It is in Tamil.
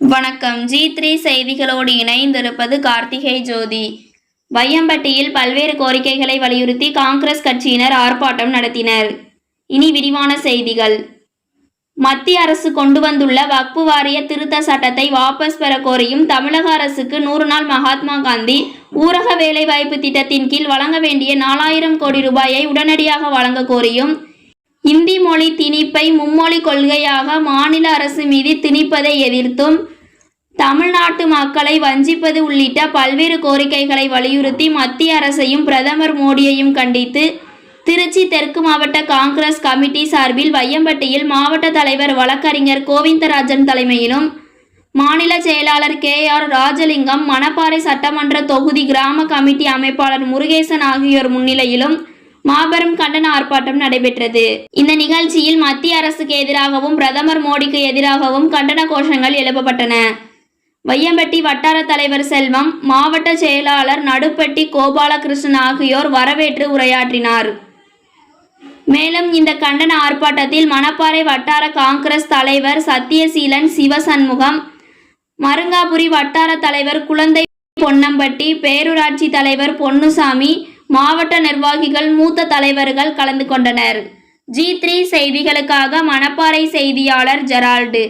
வணக்கம். ஜி த்ரீ செய்திகளோடு இணைந்திருப்பது கார்த்திகை ஜோதி. வையம்பட்டியில் பல்வேறு கோரிக்கைகளை வலியுறுத்தி காங்கிரஸ் கட்சியினர் ஆர்ப்பாட்டம் நடத்தினர். இனி விரிவான செய்திகள். மத்திய அரசு கொண்டு வந்துள்ள வக்பு வாரிய திருத்த சட்டத்தை வாபஸ் பெற கோரியும் தமிழக அரசுக்கு நூறு நாள் மகாத்மா காந்தி ஊரக வேலைவாய்ப்பு திட்டத்தின் கீழ் வழங்க வேண்டிய நாலாயிரம் கோடி ரூபாயை உடனடியாக வழங்க கோரியும் இந்தி மொழி திணிப்பை மும்மொழி கொள்கையாக மாநில அரசு மீது திணிப்பதை எதிர்த்தும் தமிழ்நாட்டு மக்களை வஞ்சிப்பது உள்ளிட்ட பல்வேறு கோரிக்கைகளை வலியுறுத்தி மத்திய அரசையும் பிரதமர் மோடியையும் கண்டித்து திருச்சி தெற்கு மாவட்ட காங்கிரஸ் கமிட்டி சார்பில் வையம்பட்டியில் மாவட்ட தலைவர் வழக்கறிஞர் கோவிந்தராஜன் தலைமையிலும் மாநில செயலாளர் கே. ஆர். ராஜலிங்கம் மணப்பாறை சட்டமன்ற தொகுதி கிராம கமிட்டி அமைப்பாளர் முருகேசன் ஆகியோர் முன்னிலையிலும் மாபெரும் கண்டன ஆர்ப்பாட்டம் நடைபெற்றது. இந்த நிகழ்ச்சியில் மத்திய அரசுக்கு எதிராகவும் பிரதமர் மோடிக்கு எதிராகவும் கண்டன கோஷங்கள் எழுப்பப்பட்டன. வையம்பட்டி வட்டார தலைவர் செல்வம் மாவட்ட செயலாளர் நடுப்பட்டி கோபாலகிருஷ்ணன் ஆகியோர் வரவேற்று உரையாற்றினார். மேலும் இந்த கண்டன ஆர்ப்பாட்டத்தில் மணப்பாறை வட்டார காங்கிரஸ் தலைவர் சத்தியசீலன் சிவசண்முகம் மருங்காபுரி வட்டார தலைவர் குழந்தை பொன்னம்பட்டி பேரூராட்சி தலைவர் பொன்னுசாமி மாவட்ட நிர்வாகிகள் மூத்த தலைவர்கள் கலந்து கொண்டனர். ஜி த்ரீ செய்திகளுக்காக மணப்பாறை செய்தியாளர் ஜெரால்டு